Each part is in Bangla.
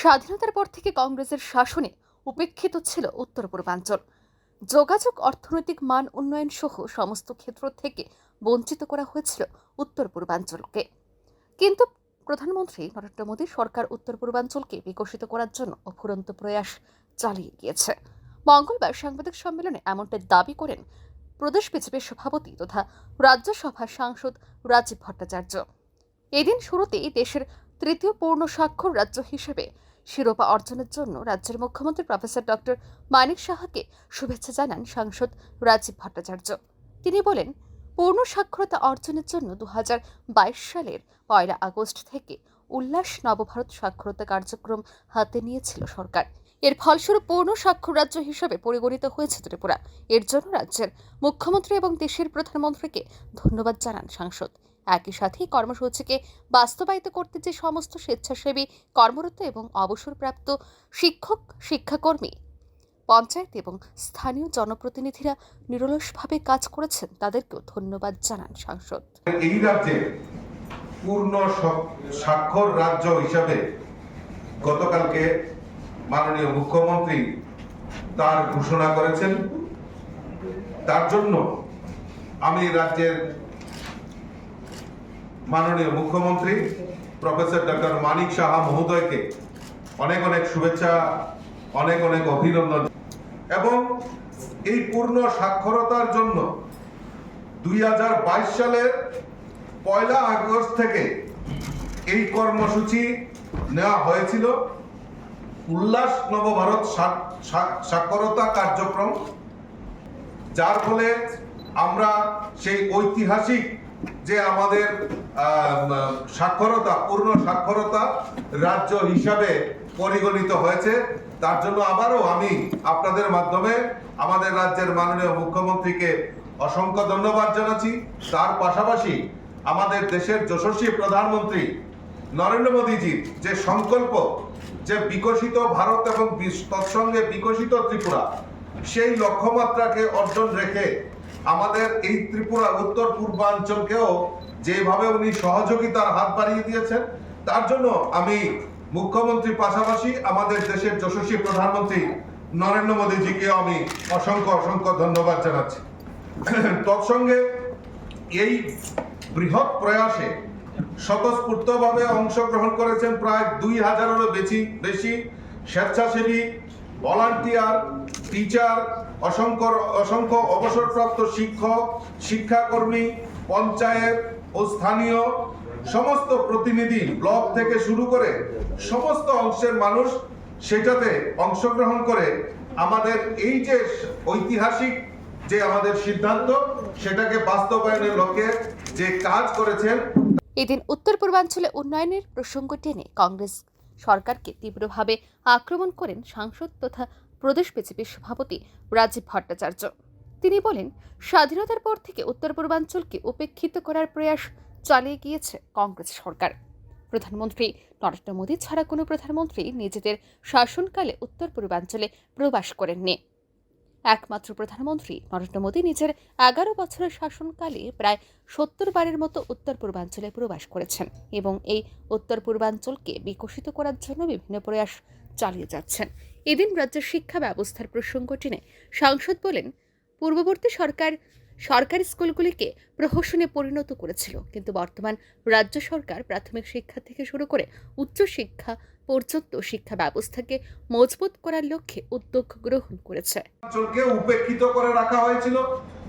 স্বাধীনতার পর থেকে কংগ্রেসের শাসনে উপেক্ষিত ছিল উত্তর পূর্বাঞ্চল। যোগাযোগ, অর্থনৈতিক মান উন্নয়ন সহ সমস্ত ক্ষেত্র থেকে বঞ্চিত করা হয়েছিল উত্তর পূর্বাঞ্চলকে। কিন্তু প্রধানমন্ত্রী নরেন্দ্র মোদী সরকার উত্তর পূর্বাঞ্চলকে বিকশিত করার জন্য অফুরন্ত প্রয়াস চালিয়ে গিয়েছে। মঙ্গলবার সাংবাদিক সম্মেলনে এমনটা দাবি করেন প্রদেশ বিজেপির সভাপতি তথা রাজ্যসভার সাংসদ রাজীব ভট্টাচার্য। এদিন শুরুতেই দেশের তৃতীয় পূর্ণ স্বাক্ষর রাজ্য হিসেবে শিরোপা অর্জনের জন্য রাজ্যের মুখ্যমন্ত্রী প্রফেসর ডক্টর মানিক সাহাকে শুভেচ্ছা জানান সাংসদ রাজীব ভট্টাচার্য। তিনি বলেন, পূর্ণ সাক্ষরতা অর্জনের জন্য দুহাজার বাইশ সালের পয়লা আগস্ট থেকে উল্লাস নবভারত সাক্ষরতা কার্যক্রম হাতে নিয়েছিল সরকার। এর ফলস্বরূপ পূর্ণ সাক্ষর রাজ্য হিসেবে পরিগণিত হয়েছে ত্রিপুরা। এর জন্য রাজ্যের মুখ্যমন্ত্রী এবং দেশের প্রধানমন্ত্রীকে ধন্যবাদ জানান সাংসদ। একই সাথে কর্মসূচিকে বাস্তবায়িত করতে যে সমস্ত স্বেচ্ছাসেবী, কর্মরত এবং অবসরপ্রাপ্ত শিক্ষক, শিক্ষাকর্মী, পঞ্চায়েত এবং স্থানীয় জনপ্রতিনিধিরা নিরলসভাবে কাজ করেছেন, তাদেরকেও ধন্যবাদ জানান সাংসদ। এই রাজ্যে পূর্ণ স্বাক্ষর রাজ্য হিসাবে গতকালকে মাননীয় মুখ্যমন্ত্রী তার ঘোষণা করেছেন। তার জন্য আমি রাজ্যের মাননীয় মুখ্যমন্ত্রী, প্রফেসর ডক্টর মানিক সাহা মহোদয়কে অনেক অনেক শুভেচ্ছা, অনেক অনেক অভিনন্দন। এবং এই পূর্ণ সাক্ষরতার জন্য দুই হাজার বাইশ সালের পয়লা আগস্ট থেকে এই কর্মসূচি নেওয়া হয়েছিল। উল্লাস নবভারত সাক্ষরতা কার্যক্রম, যার ফলে আমরা সেই ঐতিহাসিক যে আমাদের সাক্ষরতা, পূর্ণ সাক্ষরতা রাজ্য হিসাবে পরিগণিত হয়েছে। তার জন্য আবারও আমি আপনাদের মাধ্যমে আমাদের রাজ্যের মাননীয় মুখ্যমন্ত্রীকে অসংখ্য ধন্যবাদ জানাচ্ছি। তার পাশাপাশি আমাদের দেশের যশস্বী প্রধানমন্ত্রী নরেন্দ্র মোদীজির যে সংকল্প, যে বিকশিত ভারত এবং তৎসঙ্গে বিকশিত ত্রিপুরা, সেই লক্ষ্যমাত্রাকে অর্জন রেখে আমাদের এই ত্রিপুরা উত্তর পূর্বাঞ্চলকেও যেভাবে উনি সহযোগিতার হাত বাড়িয়ে দিয়েছেন, তার জন্য আমি মুখ্যমন্ত্রী পাশাপাশি আমাদের দেশের যশস্বী প্রধানমন্ত্রী নরেন্দ্র মোদীজিকেও আমি অসংখ্য অসংখ্য ধন্যবাদ জানাচ্ছি। তৎসঙ্গে এই বৃহৎ প্রয়াসে স্বতঃস্ফূর্তভাবে অংশগ্রহণ করেছেন প্রায় দুই হাজারেরও বেশি বেশি স্বেচ্ছাসেবী, ভলান্টিয়ার, টিচার অসংখ্য অসংখ্য অবসরপ্রাপ্ত শিক্ষক, শিক্ষাকর্মী, পঞ্চায়েত ও স্থানীয় সমস্ত প্রতিনিধি ব্লক থেকে শুরু করে সমস্ত অংশের মানুষ সেটাতে অংশগ্রহণ করে আমাদের এই যে ঐতিহাসিক যে আমাদের সিদ্ধান্ত, সেটাকে বাস্তবায়নের লক্ষ্যে যে কাজ করেছেন, এদিন উত্তর পূর্বাঞ্চলে উন্নয়নের প্রসঙ্গ টেনে কংগ্রেস সরকারকে তীব্রভাবে আক্রমণ করেন সাংসদ তথা প্রদেশ বিজেপির সভাপতি রাজীব ভট্টাচার্য। তিনি বলেন, স্বাধীনতার পর থেকে উত্তর পূর্বাঞ্চলকে উপেক্ষিত করার প্রয়াস চালিয়ে গিয়েছে কংগ্রেস সরকার। প্রধানমন্ত্রী নরেন্দ্র মোদী ছাড়া কোনো প্রধানমন্ত্রী নিজেদের শাসনকালে উত্তর পূর্বাঞ্চলে প্রবাস করেননি। একমাত্র প্রধানমন্ত্রী নরেন্দ্র মোদী নিজের এগারো বছরের শাসনকালে প্রায় সত্তর বারের মতো উত্তর পূর্বাঞ্চলে প্রবাস করেছেন এবং এই উত্তর পূর্বাঞ্চলকে বিকশিত করার জন্য বিভিন্ন প্রয়াস চালিয়ে যাচ্ছেন। এদিন রাজ্যের শিক্ষা ব্যবস্থার প্রসঙ্গ টেনে সাংসদ বলেন, পূর্ববর্তী সরকার সরকারি স্কুলগুলিকে প্রহসনে পরিণত করেছিল, কিন্তু বর্তমান রাজ্য সরকার প্রাথমিক শিক্ষা থেকে শুরু করে উচ্চ শিক্ষা পর্যন্ত শিক্ষা ব্যবস্থাকে মজবুত করার লক্ষ্যে উদ্যোগ গ্রহণ করেছে। উপেক্ষিত করে রাখা হয়েছিল।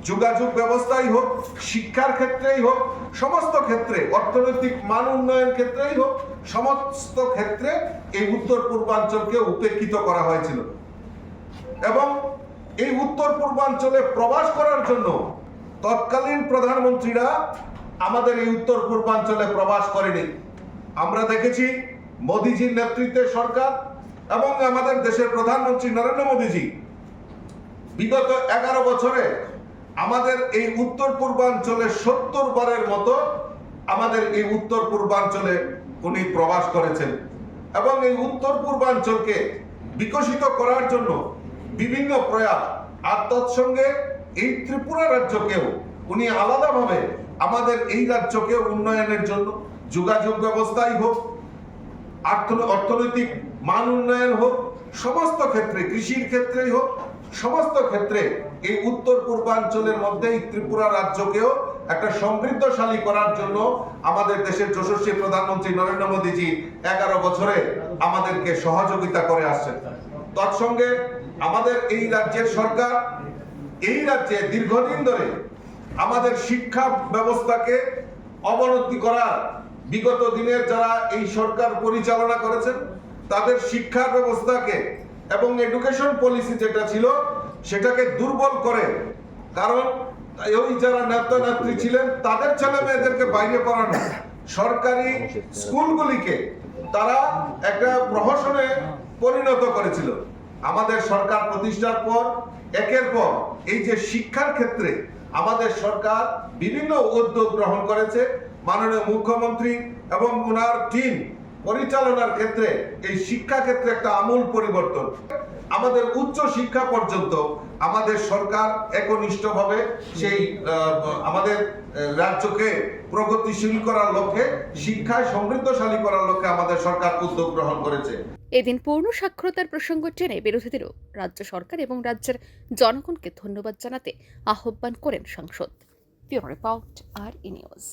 যোগাযোগ ব্যবস্থাই হোক, শিক্ষার ক্ষেত্রেই হোক, সমস্ত ক্ষেত্রে, অর্থনৈতিক মান উন্নয়ন ক্ষেত্রেই হোক, সমস্ত ক্ষেত্রে এই উত্তর পূর্বাঞ্চলকে উপেক্ষিত করা হয়েছিল। এবং এই উত্তর পূর্বাঞ্চলে প্রবাস করার জন্য তৎকালীন প্রধানমন্ত্রীরা আমাদের এই উত্তর পূর্বাঞ্চলে প্রবাস করেনি। আমরা দেখেছি মোদিজির নেতৃত্বে সরকার এবং আমাদের দেশের প্রধানমন্ত্রী নরেন্দ্র মোদীজি বিগত এগারো বছরে আমাদের এই উত্তর পূর্বাঞ্চলে সত্তর বারের মতো আমাদের এই উত্তর পূর্বাঞ্চলে উনি প্রবাস করেছেন। এবং এই উত্তর পূর্বাঞ্চলকে বিকশিত করার জন্য বিভিন্ন প্রয়াস আর তৎসঙ্গে এই ত্রিপুরা রাজ্যকেও উনি আলাদাভাবে আমাদের এই রাজ্যকে উন্নয়নের জন্য যোগাযোগ ব্যবস্থাই হোক অর্থনৈতিক মান উন্নয়ন হোক, সমস্ত ক্ষেত্রে, কৃষির ক্ষেত্রেই হোক, সমস্ত ক্ষেত্রে এই উত্তর পূর্বাঞ্চলের মধ্যে এই ত্রিপুরা রাজ্যকেও একটা সমৃদ্ধশালী করার জন্য আমাদের দেশের যশস্বী প্রধানমন্ত্রী নরেন্দ্র মোদীজি এগারো বছরে আমাদেরকে সহযোগিতা করে আসছেন। তৎসঙ্গে আমাদের এই রাজ্যের সরকার, এই রাজ্যে দীর্ঘদিন ধরে আমাদের শিক্ষা ব্যবস্থাকে অবনতি করার বিগত দিনের যারা এই সরকার পরিচালনা করেছেন, তাদের শিক্ষা ব্যবস্থাকে এবং এডুকেশন পলিসি যেটা ছিল সেটাকে দুর্বল করে। কারণ ওই যারা নেতা নেত্রী ছিলেন, তাদের ছেলে মেয়েদেরকে বাইরে পড়ানো সরকারি স্কুলগুলিকে তারা একটা প্রহসনে পরিণত করেছিল। আমাদের সরকার প্রতিষ্ঠার পর, একের পর এই যে শিক্ষার ক্ষেত্রে আমাদের সরকার বিভিন্ন উদ্যোগ গ্রহণ করেছে। মাননীয় মুখ্যমন্ত্রী এবং ওনার টিম পরিচালনার ক্ষেত্রে এই শিক্ষা ক্ষেত্রে একটা আমূল পরিবর্তন। আমাদের উচ্চ শিক্ষা পর্যন্ত আমাদের সরকার একনিষ্ঠভাবে সেই আমাদের রাজ্যকে প্রগতিশীল করার লক্ষ্যে, শিক্ষায় সমৃদ্ধশালী করার লক্ষ্যে আমাদের সরকার উদ্যোগ গ্রহণ করেছে। এদিন পূর্ণ সাক্ষরতার প্রসঙ্গ টেনে বিরোধীদেরও রাজ্য সরকার এবং রাজ্যের জনগণকে ধন্যবাদ জানাতে আহ্বান করেন সাংসদ। রিপোর্ট আর ই নিউজ